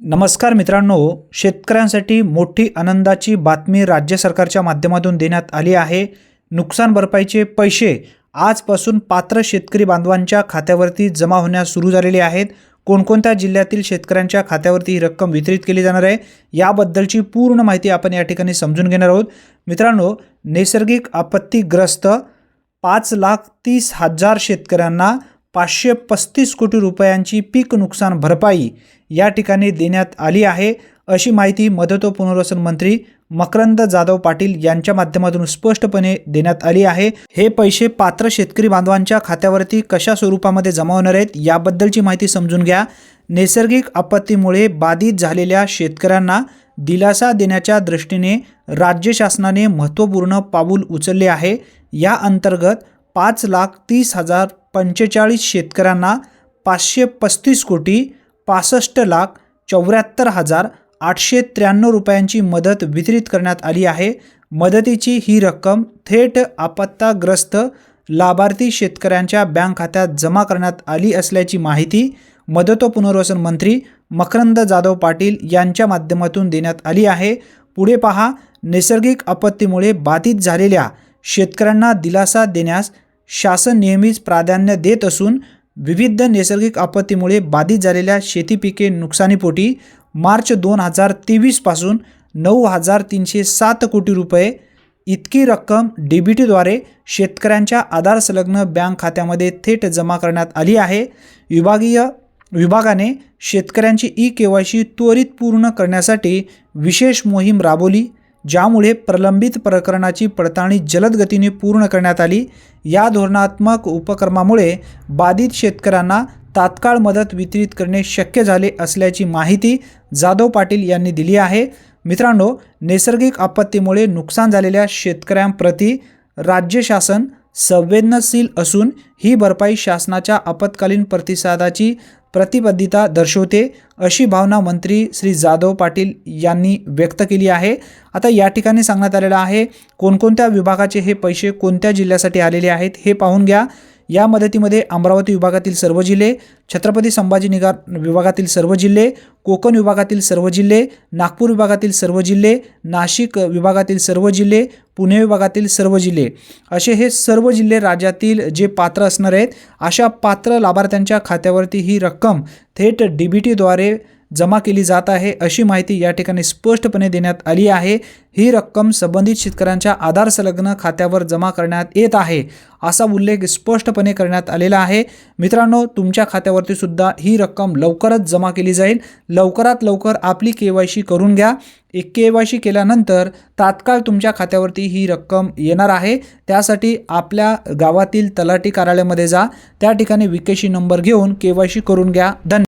नमस्कार मित्रांनो शेतकऱ्यांसाठी मोठी आनंदाची बातमी राज्य सरकारच्या माध्यमातून देण्यात आली आहे. नुकसान भरपाईचे पैसे आजपासून पात्र शेतकरी बांधवांच्या खात्यावरती जमा होण्यास सुरू झालेले आहेत. कोणकोणत्या जिल्ह्यातील शेतकऱ्यांच्या खात्यावरती ही रक्कम वितरित केली जाणार आहे याबद्दलची पूर्ण माहिती आपण या ठिकाणी समजून घेणार आहोत. मित्रांनो नैसर्गिक आपत्तीग्रस्त पाच लाख तीस हजार शेतकऱ्यांना पाचशे पस्तीस कोटी रुपयांची पीक नुकसान भरपाई या ठिकाणी देण्यात आली आहे. अशी माहिती मदत व पुनर्वसन मंत्री मकरंद जाधव पाटील यांच्या माध्यमातून स्पष्टपणे देण्यात आली आहे. हे पैसे पात्र शेतकरी बांधवांच्या खात्यावरती कशा स्वरूपामध्ये जमा होणार आहेत याबद्दलची माहिती समजून घ्या. नैसर्गिक आपत्तीमुळे बाधित झालेल्या शेतकऱ्यांना दिलासा देण्याच्या दृष्टीने राज्य शासनाने महत्त्वपूर्ण पाऊल उचलले आहे. या अंतर्गत पाच लाख तीस हजार पंचेचाळीस शेतकऱ्यांना पाचशे पस्तीस कोटी पासष्ट लाख चौऱ्याहत्तर हजार आठशे त्र्याण्णव रुपयांची मदत वितरित करण्यात आली आहे. मदतीची ही रक्कम थेट आपत्ताग्रस्त लाभार्थी शेतकऱ्यांच्या बँक खात्यात जमा करण्यात आली असल्याची माहिती मदत व पुनर्वसन मंत्री मकरंद जाधव पाटील यांच्या माध्यमातून देण्यात आली आहे. पुढे पहा नैसर्गिक आपत्तीमुळे बाधित झालेल्या शेतकऱ्यांना दिलासा देण्यास शासन नेहमीच प्राधान्य देत असून विविध नैसर्गिक आपत्तीमुळे बाधित झालेल्या शेती पिके नुकसानीपोटी मार्च दोन हजार तेवीसपासून नऊ हजार तीनशे सात कोटी रुपये इतकी रक्कम डी बी टीद्वारे शेतकऱ्यांच्या आधार संलग्न बँक खात्यामध्ये थेट जमा करण्यात आली आहे. विभागीय विभागाने शेतकऱ्यांची ई के वाय सी त्वरित पूर्ण करण्यासाठी विशेष मोहीम राबवली. ज्यामुळे प्रलंबित प्रकरणाची पडताळणी जलद गतीने पूर्ण करण्यात आली. या धोरणात्मक उपक्रमामुळे बाधित शेतकऱ्यांना तात्काळ मदत वितरित करणे शक्य झाले असल्याची माहिती जाधव पाटील यांनी दिली आहे. मित्रांनो नैसर्गिक आपत्तीमुळे नुकसान झालेल्या शेतकऱ्यांप्रती राज्य शासन संवेदनशील असून ही भरपाई शासनाच्या आपत्कालीन प्रतिसादाची प्रतिबद्धता दर्शवते अशी भावना मंत्री श्री जाधव पाटील यांनी व्यक्त केली आहे. आता या ठिकाणी सांगण्यात आलेलं आहे कोणकोणत्या विभागाचे हे पैसे कोणत्या जिल्ह्यासाठी आलेले आहेत हे पाहून घ्या. या मदतीमध्ये अमरावती विभागातील सर्व जिल्हे छत्रपती संभाजीनगर विभागातील सर्व जिल्हे कोकण विभागातील सर्व जिल्हे नागपूर विभागातील सर्व जिल्हे नाशिक विभागातील सर्व जिल्हे पुणे विभागातील सर्व जिल्हे. असे हे सर्व जिल्हे राज्यातील जे पात्र असणार आहेत अशा पात्र लाभार्थ्यांच्या खात्यावरती ही रक्कम थेट डी बी टीद्वारे जमा केली जात आहे अशी माहिती या ठिकाणी स्पष्टपणे देण्यात आली आहे. ही रक्कम संबंधित शेतकऱ्यांच्या आधार संलग्न खात्यावर जमा करण्यात येत आहे असा उल्लेख स्पष्टपणे करण्यात आलेला आहे. मित्रांनो तुमच्या खात्यावरती सुद्धा ही रक्कम लवकरच जमा केली जाईल. लवकरात लवकर आपली के वाय सी करून घ्या. एक के वाय सी केल्यानंतर तात्काळ तुमच्या खात्यावरती ही रक्कम येणार आहे. त्यासाठी आपल्या गावातील तलाठी कार्यालयामध्ये जा. त्या ठिकाणी विकेशी नंबर घेऊन के वाय सी करून घ्या. धन्यवाद.